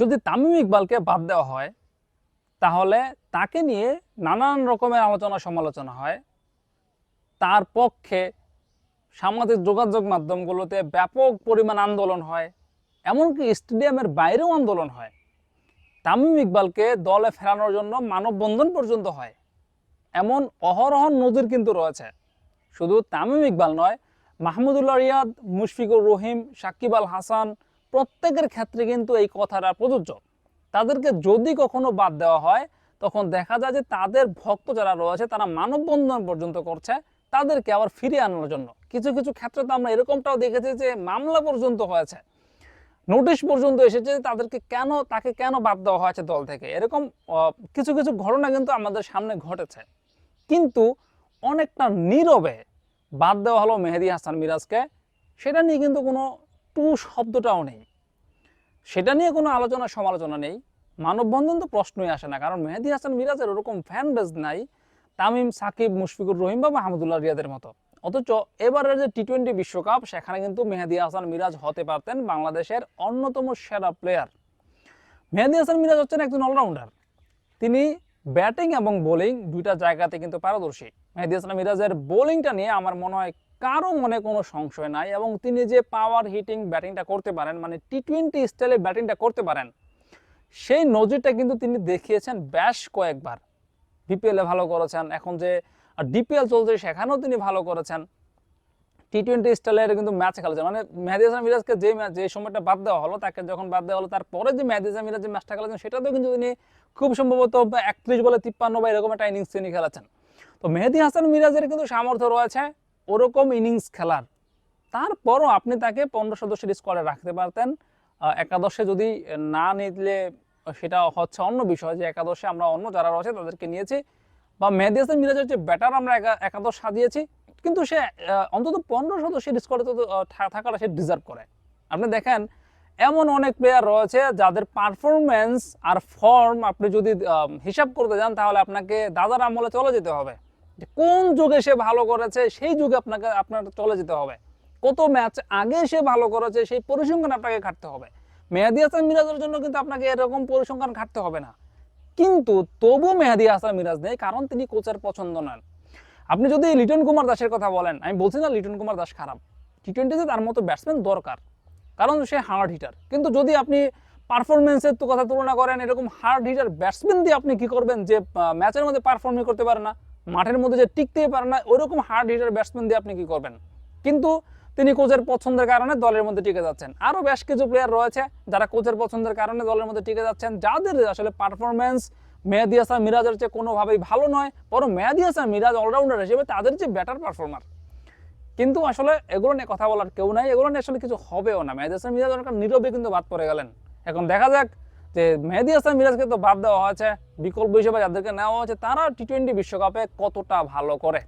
যদি তামিম ইকবালকে বাদ দেওয়া হয়, তাহলে তাকে নিয়ে নানান রকমের আলোচনা সমালোচনা হয়। তার পক্ষে সামাজিক যোগাযোগ মাধ্যমগুলোতে ব্যাপক পরিমাণ আন্দোলন হয়, এমনকি স্টেডিয়ামের বাইরেও আন্দোলন হয়। তামিম ইকবালকে দলে ফেরানোর জন্য মানববন্ধন পর্যন্ত হয়। এমন অহরহ নজির কিন্তু রয়েছে। শুধু তামিম ইকবাল নয়, মাহমুদুল্লাহ রিয়াদ, মুশফিকুর রহিম, সাকিব আল হাসান প্রত্যেকের ক্ষেত্রে কিন্তু এই কথাটা প্রযোজ্য। তাদেরকে যদি কখনো বাদ দেওয়া হয়, তখন দেখা যায় যে তাদের ভক্ত যারা রয়েছে, তারা মানববন্ধন পর্যন্ত করছে, তাদেরকে আবার ফিরিয়ে আনার জন্য। কিছু কিছু ক্ষেত্রে তো আমরা এরকমটাও দেখেছি যে মামলা পর্যন্ত হয়েছে। নোটিশ পর্যন্ত এসেছে যে তাদেরকে কেন, তাকে কেন বাদ দেওয়া হয়েছে দল থেকে। এরকম কিছু কিছু ঘটনা কিন্তু আমাদের সামনে ঘটেছে। কিন্তু অনেকটা নীরবে বাদ দেওয়া হলো মেহেদি হাসান মিরাজকে। সেটা নিয়ে কিন্তু কোনো টু শব্দটাও নেই। সেটা নিয়ে কোনো আলোচনা সমালোচনা নেই। মানববন্ধন তো প্রশ্নই আসে না, কারণ মেহেদি হাসান মিরাজের ওরকম ফ্যান বেজ নাই তামিম, সাকিব, মুশফিকুর রহিম বা মাহমুদুল্লাহ রিয়াদের মতো। অথচ এবারের যে টি টোয়েন্টি বিশ্বকাপ, সেখানে কিন্তু মেহেদি হাসান মিরাজ হতে পারতেন বাংলাদেশের অন্যতম সেরা প্লেয়ার মেহেদি হাসান মিরাজ হচ্ছেন একজন অলরাউন্ডার তিনি ব্যাটিং এবং বোলিং দুইটা জায়গাতে কিন্তু পারদর্শী। মেহেদি হাসান মিরাজের বোলিংটা নিয়ে আমার মনে হয় কারও মনে কোনো সংশয় নাই এবং তিনি যে পাওয়ার হিটিং ব্যাটিংটা করতে পারেন মানে টি টোয়েন্টি স্টাইলে ব্যাটিংটা করতে পারেন, সেই নজিরটা কিন্তু তিনি দেখিয়েছেন বেশ কয়েকবার। বিপিএলে ভালো করেছেন, এখন যে ডিপিএল চলছে সেখানেও তিনি ভালো করেছেন। টি টোয়েন্টি স্টাইলের কিন্তু ম্যাচ খেলেছেন মানে মেহেদি হাসান মিরাজকে যে ম্যাচ যে সময়টা বাদ দেওয়া হলো, তাকে যখন বাদ দেওয়া হলো, তারপরে যে মেহেদি হাসান মিরাজ যে ম্যাচটা খেলেছেন, সেটাতেও কিন্তু তিনি খুব সম্ভবত একত্রিশ বলে তিপ্পান্ন বা এরকম একটা ইনিংস তিনি খেলেছেন। তো মেহেদি হাসান মিরাজের কিন্তু সামর্থ্য রয়েছে ওরকম ইনিংস খেলার। তারপরও আপনি তাকে পনেরো সদস্যের স্কোয়াডে রাখতে পারতেন। একাদশে যদি না নিলে সেটা হচ্ছে অন্য বিষয় যে একাদশে আমরা অন্য যারা রয়েছে তাদেরকে নিয়েছি। বা মেহেদি হাসান মিরাজের যে ব্যাটার আমরা একা- একাদশ সাজিয়েছি, কিন্তু সে অন্তত পনেরো সদস্যের স্কোয়াডে তো থাকাটা সে ডিজার্ভ করে। আপনি দেখেন, এমন অনেক প্লেয়ার রয়েছে যাদের পারফরমেন্স আর ফর্ম আপনি যদি হিসাব করতে যান তাহলে আপনাকে দাদার আমলে চলে যেতে হবে। যে কোন যুগে সে ভালো করেছে, সেই যুগে আপনাকে, আপনার চলে যেতে হবে। কত ম্যাচ আগে সে ভালো করেছে, সেই পরিসংখ্যান আপনাকে খাটতে হবে। মেহেদি হাসান মিরাজের জন্য কিন্তু আপনাকে এরকম পরিসংখ্যান খাটতে হবে না। কিন্তু তবু মেহেদি হাসান মিরাজ নেই, কারণ তিনি কোচের পছন্দ নন। আপনি যদি লিটন কুমার দাসের কথা বলেন, আমি বলছি না লিটন কুমার দাস খারাপ। টি টোয়েন্টিতে তার মতো ব্যাটসম্যান দরকার, কারণ সে হার্ড হিটার কিন্তু যদি আপনি পারফরমেন্সের তো কথা তুলনা করেন, এরকম হার্ড হিটার ব্যাটসম্যান দিয়ে আপনি কি করবেন যে ম্যাচের মধ্যে পারফর্মই করতে পারে না? মাঠের মধ্যে যে টিকতেই পারে না, ওইরকম হার্ড হিটার ব্যাটসম্যান দিয়ে আপনি কি করবেন? কিন্তু তিনি কোচের পছন্দের কারণে দলের মধ্যে টিকে যাচ্ছেন। আরও বেশ কিছু প্লেয়ার রয়েছে যারা কোচের পছন্দের কারণে দলের মধ্যে টিকে যাচ্ছেন, যাদের আসলে পারফরমেন্স মেহেদি হাসান মিরাজের চেয়ে কোনোভাবেই ভালো নয়, বরং মেহেদি হাসান মিরাজ অলরাউন্ডার হিসেবে তাদের যে ব্যাটার পারফর্মার কিন্তু আসলে এগুলো নিয়ে কথা বলার কেউ নাই, এগুলো নিয়ে আসলে কিছু হবেও না। মেহেদি হাসান মিরাজ অনেক নীরবে কিন্তু বাদ পড়ে গেলেন। এখন দেখা যাক যে মেহেদি হাসান মিরাজকে তো বাদ দেওয়া হয়েছে, বিকল্প হিসেবে যাদেরকে নেওয়া হয়েছে, তারা টি টোয়েন্টি বিশ্বকাপে কতটা ভালো করে?